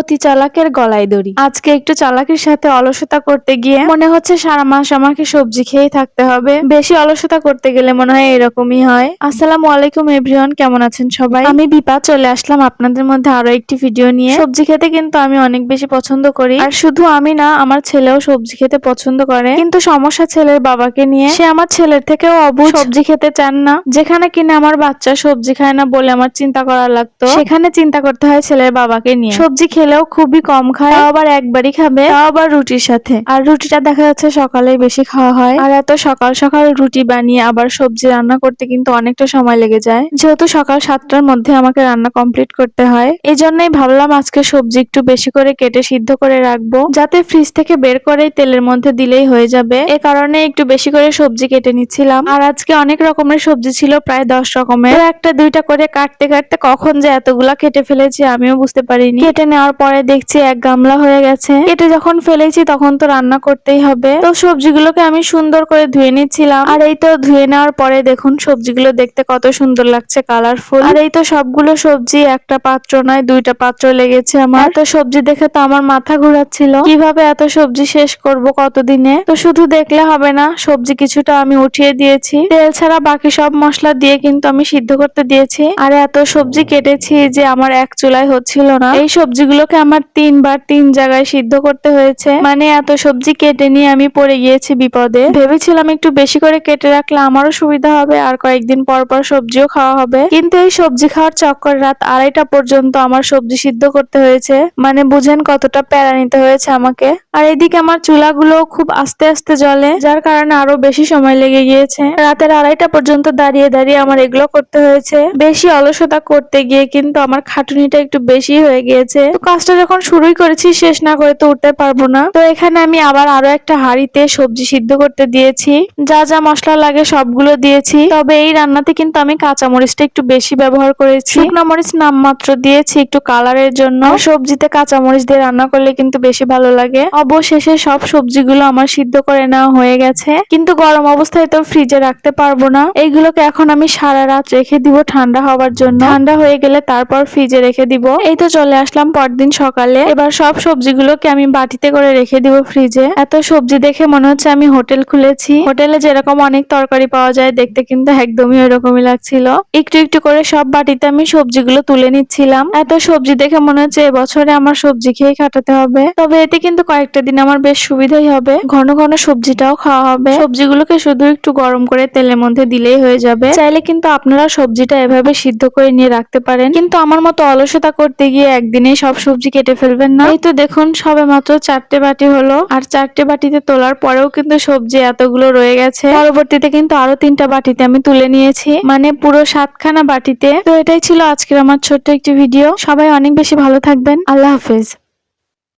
অতি চালাকের গলায় দড়ি। আজকে একটু চালাকির সাথে অলসতা করতে গিয়ে মনে হচ্ছে সারা মাস আমাকে সবজি খেয়েই থাকতে হবে। বেশি অলসতা করতে গেলে মনে হয় এরকমই হয়। আসসালামু আলাইকুম এভরিওয়ান, কেমন আছেন সবাই? আমি বিপা, চলে আসলাম আপনাদের মধ্যে আরও একটি ভিডিও নিয়ে। সবজি খেতে কিন্তু আমি অনেক বেশি পছন্দ করি। আর শুধু আমি না, আমার ছেলেও সবজি খেতে পছন্দ করে। কিন্তু সমস্যা ছেলের বাবাকে নিয়ে, সে আমার ছেলের থেকেও অবুঝ। সবজি খেতে চান না। যেখানে কিনা আমার বাচ্চা সবজি খায় না বলে আমার চিন্তা করা লাগতো, সেখানে চিন্তা করতে হয় ছেলের বাবাকে নিয়ে। সবজি খেলেও খুবই কম খায়। তাও আবার একবারই খাবে। তাও আবার রুটির সাথে। আর রুটিটা দেখা যাচ্ছে সকালে বেশি খাওয়া হয়। আর এত সকাল সকাল রুটি বানিয়ে আবার সবজি রান্না করতে কিন্তু অনেকটা সময় লেগে যায়। যেহেতু সকাল সাতটার মধ্যে আমাকে রান্না কমপ্লিট করতে হয় এই জন্যই ভাবলাম আজকে সবজি একটু বেশি করে কেটে সিদ্ধ করে রাখব। যাতে ফ্রিজ থেকে বের করেই তেলের মধ্যে দিলেই হয়ে যাবে। এ কারণে একটু বেশি করে সবজি কেটে নিচ্ছিলাম। আর আজকে অনেক রকমের সবজি ছিল প্রায় দশ রকমের। একটা দুইটা করে কাটতে কাটতে কখন যে এতগুলা কেটে ফেলেছি আমিও বুঝতে পারিনি। কেটে নেওয়ার পরে দেখছি এক গামলা হয়ে গেছে। কেটে যখন ফেলেছি তখন তো রান্না করতেই হবে। তো সবজিগুলোকে আমি সুন্দর করে ধুয়ে নিচ্ছিলাম। আর এই তো ধুয়ে নেওয়ার পরে দেখুন সবজিগুলো দেখতে কত সুন্দর লাগছে কালারফুল আর এই তো সবগুলো সবজি একটা পাত্র নয়, দুইটা পাত্র লেগেছে আমার। তো সবজি দেখে তো আমার মাথা ঘোরাচ্ছিল। কীভাবে এত সবজি শেষ করব কতদিনে? তো শুধু দেখলে হবে না, সবজি কিছুটা আমি উঠিয়ে দিয়েছি। তেল ছাড়া বাকি সব মশলা দিয়ে কিন্তু আমি সিদ্ধ করতে দিয়েছি। আর এত সবজি কেটেছি যে আমার এক চুলায় হচ্ছিল না। এই সবজিগুলোকে আমার তিনবার তিন জায়গায় সিদ্ধ করতে হয়েছে। মানে এত সবজি কেটে নিয়ে আমি পড়ে গিয়েছি বিপদে। ভেবেছিলাম একটু বেশি করে কেটে রাখলে আমারও সুবিধা হবে আর কয়েকদিন পর পর সবজিও খাওয়া হবে। কিন্তু এই সবজি খাওয়ার চক্কর রাত আড়াইটা পর্যন্ত আমার সবজি সিদ্ধ করতে হয়েছে। মানে বুঝেন কতটা প্যারা নিতে হয়েছে আমাকে। আর এদিকে আমার চুলাগুলো খুব আস্তে আস্তে জ্বলে, যার কারণে আরও বেশি সময় লেগে গিয়েছে। রাতের আড়াইটা পর্যন্ত দাঁড়িয়ে দাঁড়িয়ে আমার এগুলো করতে হয়েছে। বেশি অলসতা করতে গিয়ে কিন্তু আমার খাটুনিটা একটু বেশি হয়ে গিয়েছে। কাজটা যখন শুরুই করেছি, শেষ না করে তো উঠতে পারব না। তো এখানে আমি আবার আরও একটা হাঁড়িতে সবজি সিদ্ধ করতে দিয়েছি। যা যা মশলা লাগে সবগুলো দিয়েছি। তবে এই রান্নাতে কিন্তু আমি কাঁচা মরিচটা একটু বেশি ব্যবহার করেছি। শুকনো মরিচ নামমাত্র দিয়েছি একটু কালারের জন্য। সবজিতে কাঁচা মরিচ দিয়ে রান্না করলে কিন্তু বেশি ভালো লাগে। অবশেষে সব সবজিগুলো আমার সিদ্ধ করে নেওয়া হয়ে গেছে। কিন্তু গরম অবস্থায় তো ফ্রিজে রাখতে পারব না। এইগুলোকে এখন আমি সারা রাত রেখে দিব ঠান্ডা হওয়ার জন্য। ঠান্ডা হয়ে গেলে তারপর ফ্রিজে রেখে দিব। এই তো চলে আসলাম পরদিন সকালে এবার সব সবজিগুলোকে আমি বাটিতে করে রেখে দিব ফ্রিজে। এত সবজি দেখে মনে হচ্ছে আমি হোটেল খুলেছি। হোটেলে যেরকম অনেক তরকারি পাওয়া যায়, দেখতে কিন্তু একদমই ওরকমই লাগছিল। একটু একটু করে সব বাটিতে আমি সবজিগুলো তুলে নিচ্ছিলাম। এত সবজি দেখে মনে হচ্ছে এবছরে আমার সবজি খেয়ে কাটাতে হবে। তবে এতে কিন্তু কয়েকটা দিন আমার বেশ সুবিধাই হবে। ঘন ঘন সবজিটাও খাওয়া হবে। সবজিগুলোকে শুধু একটু গরম করে তেলের মধ্যে দিলেই হয়ে যাবে। চাইলে কিন্তু আপনারা সবজিটা এভাবে সিদ্ধ করে নিয়ে রাখতে পারেন। কিন্তু আমার মতো অলসতা করতে গিয়ে একদিনে সব সবজি কেটে ফেলবেন না। এই তো দেখুন, সবে মাত্র চারটে বাটি হলো। আর চারটে বাটিতে তোলার পরেও কিন্তু সবজি এতগুলো রয়ে গেছে। পরবর্তীতে কিন্তু আরও তিনটা বাটিতে আমি তুলে নিয়েছি। মানে পুরো সাতখানা বাটিতে। তো এটাই ছিল আজকের আমার ছোট্ট একটি ভিডিও। সবাই অনেক বেশি ভালো থাকবেন। আল্লাহ হাফেজ।